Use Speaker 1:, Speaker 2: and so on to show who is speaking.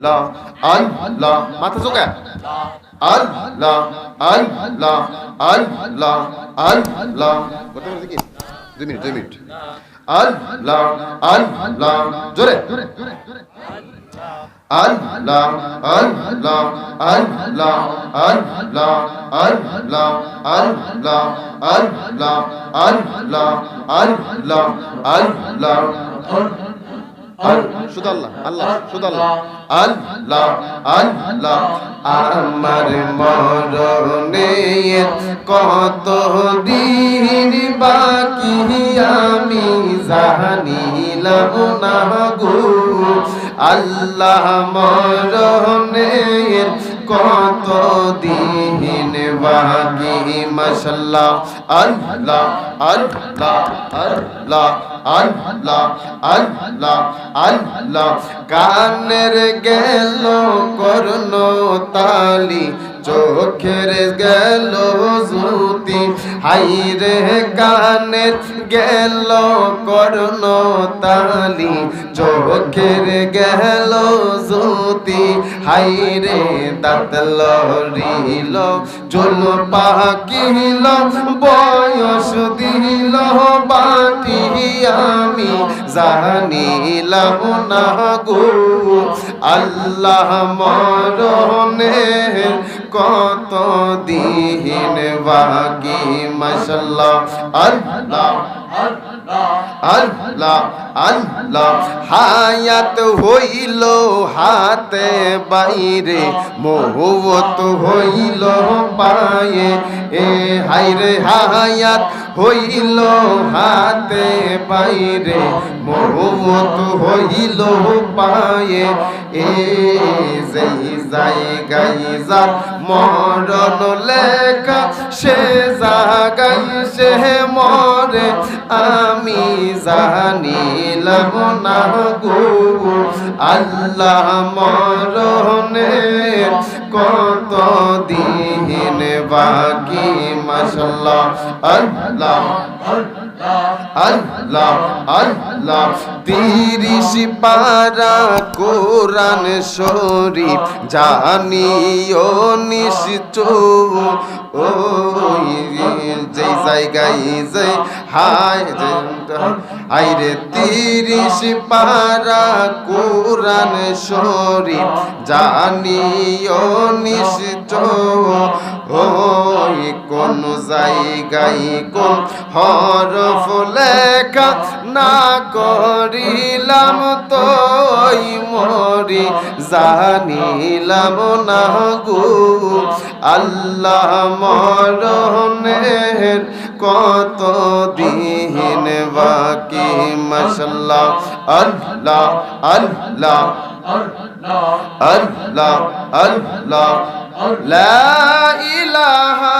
Speaker 1: লা আল্লাহ মাথা চোখা আল্লাহ আল্লাহ আল্লাহ আল্লাহ কত মিনিট কি দুই মিনিট দুই মিনিট আল্লাহ আল্লাহ জোরে আল্লাহ আল্লাহ আল্লাহ আল্লাহ আল্লাহ আল্লাহ আল্লাহ আল্লাহ আল্লাহ আল্লাহ শুধু আল্লাহ আল্লাহ শুধু আল্লাহ আল্লাহ আল্লাহ আমার মরণে কত দিন বাকি আমি জানিলাম না গো। আল্লাহ মরণে কত দিন বাকি মাশাল্লাহ। আল্লাহ আল্লাহ আল্লাহ। আল্লাহ কানের গেল করল তালি চোখের গেল জুতি হাইরে কানের গেল করন তালি চোখের গেল জুতি হাইরে দাঁত লরিল চুল পাকিল, বয়স দিল বাটি, আমি জানিলাম না গো আল্লাহ মরণের কত দিন বাকি মশাল্লাহ আল্লাহ। হায়াত হইল হাতে বাইরে মোহবত হইল পায়ে। এ হাইরে হায়াত হইল হাতে বাইরে মোহবত হইল পায়ে। এ যেই জায়গায় যার মরণ লেখা, সে জায়গায় সে মরে আমি জানিলাম না আল্লাহ মরণে কত দিন বাকি মশাল্লাহ। আল্লাহ। আল্লাহ আল্লাহ, তিরিশ পারা কোরআন শরীফ জানিও নিশ্চয়। ও যে জায়গায় যে হায় আইরে তিরিশ পারা কোরআন শরীফ জানিও নিশ্চয়। ওই কোন জায়গায় কোন না করিলাম তোই মরি, জানিলাম না গো। আল্লাহ মরণের কত দিন বাকি, মশাল্লাহ। আল্লাহ আল্লাহ। আল্লাহ আল্লাহ। লা ইলাহা